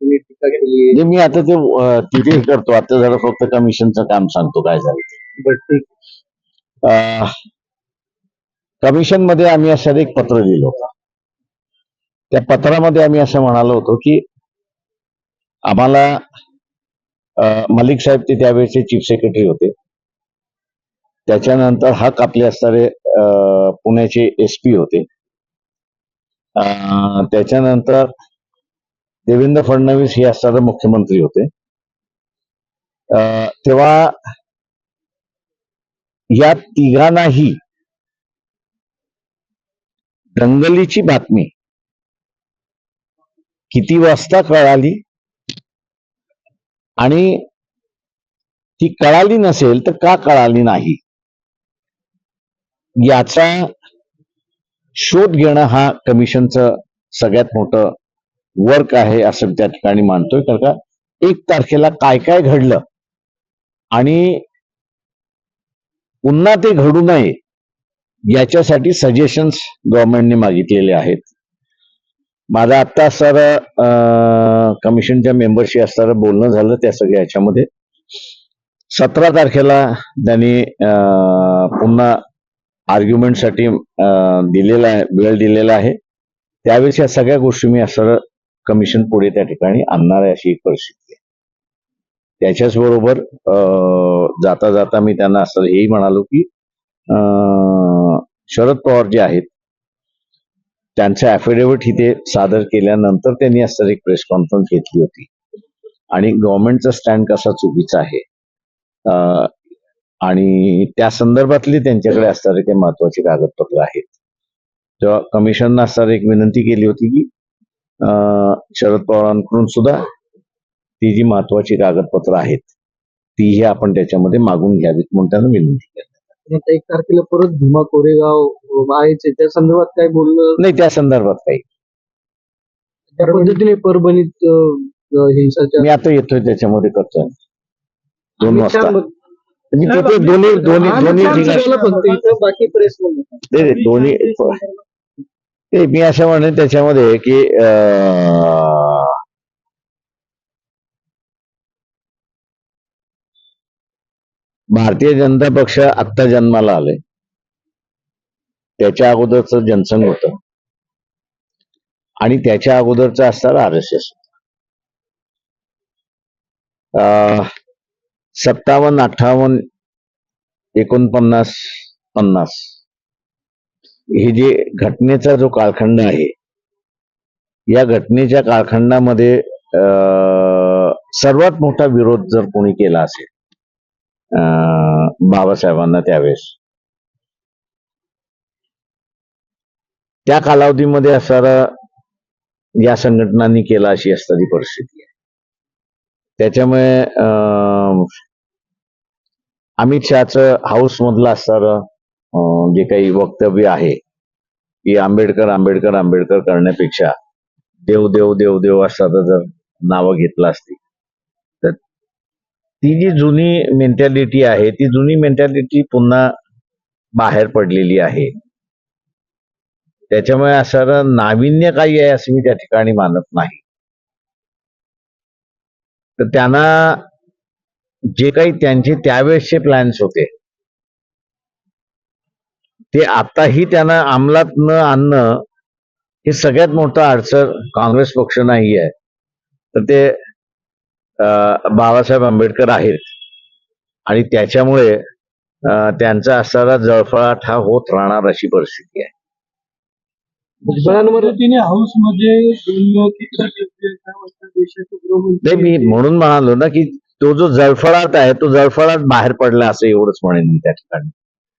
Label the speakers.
Speaker 1: तुम्ही टीका केली
Speaker 2: म्हणजे मी आता ते तिथे करतो आता जरा फक्त कमिशनचं काम सांगतो काय झालं ते.
Speaker 1: बरं ठीक.
Speaker 2: अं, कमिशनमध्ये आम्ही असं एक पत्र लिहिलं होतं. त्या पत्रामध्ये आम्ही असं म्हणालो होतो की आम्हाला अं, मलिक साहेब ते त्यावेळेचे चीफ सेक्रेटरी होते. त्याच्यानंतर हक आपले असणारे अं, पुण्याचे एस पी होते. अं, त्याच्यानंतर देवेंद्र फडणवीस हे असणारे मुख्यमंत्री होते. अं, तेव्हा या तिघांनाही दंगलीची बातमी किती वाजता कळाली? आणि ती कळाली नसेल तर का कळाली नाही? याचा शोध घेणं हा कमिशनचं सगळ्यात मोठं वर्क आहे असं त्या ठिकाणी मानतोय. कारण का एक तारखेला काय काय घडलं? आणि पुन्हा ते घडू नये याच्यासाठी सजेशन्स गव्हर्नमेंटने मागितलेले आहेत. माझा आत्ता सर कमिशनच्या मेंबरशी असताना बोलणं झालं त्या सगळ्या याच्यामध्ये. सतरा तारखेला त्यांनी पुन्हा आर्ग्युमेंटसाठी दिलेला आहे वेळ दिलेला आहे. त्यावेळेस या सगळ्या गोष्टी मी असं कमिशन पुढे त्या ठिकाणी आणणार आहे अशी एक परिस्थिती आहे. त्याच्याच बरोबर अं, जाता जाता मी त्यांना असं हेही म्हणालो की अं, शरद पवार जे आहेत त्यांचं ऍफिडेव्हिट इथे सादर केल्यानंतर त्यांनी असं एक प्रेस कॉन्फरन्स घेतली होती. आणि गव्हर्नमेंटचा स्टँड कसा चुकीचा आहे अं, आणि त्या संदर्भातली त्यांच्याकडे असणारे काही महत्वाची कागदपत्र आहेत. तेव्हा कमिशननं असणारी एक विनंती केली होती की शरद पवारांकडून सुद्धा ती जी महत्वाची कागदपत्र आहेत तीही आपण त्याच्यामध्ये मागून घ्यावीत म्हणून त्यांना विनंती केली
Speaker 1: आता एक तारखेला परत भीमा कोरेगाव आहेच त्या संदर्भात काय बोललं
Speaker 2: नाही त्या संदर्भात काही
Speaker 1: त्या पद्धतीने परभणीत अं, हिंसाचार
Speaker 2: मी आता येतोय त्याच्यामध्ये करतोय दोन वाजता तिथे दोन्ही दोन्ही दोन्ही
Speaker 1: शहा
Speaker 2: ठिकाणी
Speaker 1: बोलला फक्त इथं बाकी प्रेस
Speaker 2: दोन्ही ते मी असं म्हणेन त्याच्यामध्ये की अं, भारतीय जनता पक्ष आत्ता जन्माला आले त्याच्या अगोदरचं जनसंघ होत. आणि त्याच्या अगोदरचं असताना आर एस एस सत्तावन्न अठ्ठावन्न एकोणपन्नास पन्नास हे जे घटनेचा जो कालखंड आहे या घटनेच्या कालखंडामध्ये अं, सर्वात मोठा विरोध जर कोणी केला असेल अं, बाबासाहेबांना त्यावेळेस त्या कालावधीमध्ये असणारा या संघटनांनी केला अशी असणारी परिस्थिती आहे. त्याच्यामुळे अं, अमित शहाचं हाऊस मधलं असणारं जे काही वक्तव्य आहे की आंबेडकर आंबेडकर आंबेडकर करण्यापेक्षा देव देव देव देव असं जर नावं घेतलं असती तर ती जी जुनी मेंटॅलिटी आहे ती जुनी मेंटॅलिटी पुन्हा बाहेर पडलेली आहे. त्याच्यामुळे असं नाविन्य काही आहे असं मी त्या ठिकाणी मानत नाही. तर त्यांना जे काही त्यांचे त्यावेळेसचे प्लॅन्स होते ते आताही त्यांना अंमलात न आणणं हे सगळ्यात मोठं अडचण काँग्रेस पक्ष नाही आहे. तर ते बाबासाहेब आंबेडकर आहेत. आणि त्याच्यामुळे त्यांचा असणारा जळफळाट हा होत राहणार अशी परिस्थिती आहे. नाही मी म्हणून म्हणालो ना की तो जो जळफळाट आहे तो जळफळाट बाहेर पडला असं एवढंच म्हणेन मी त्या ठिकाणी.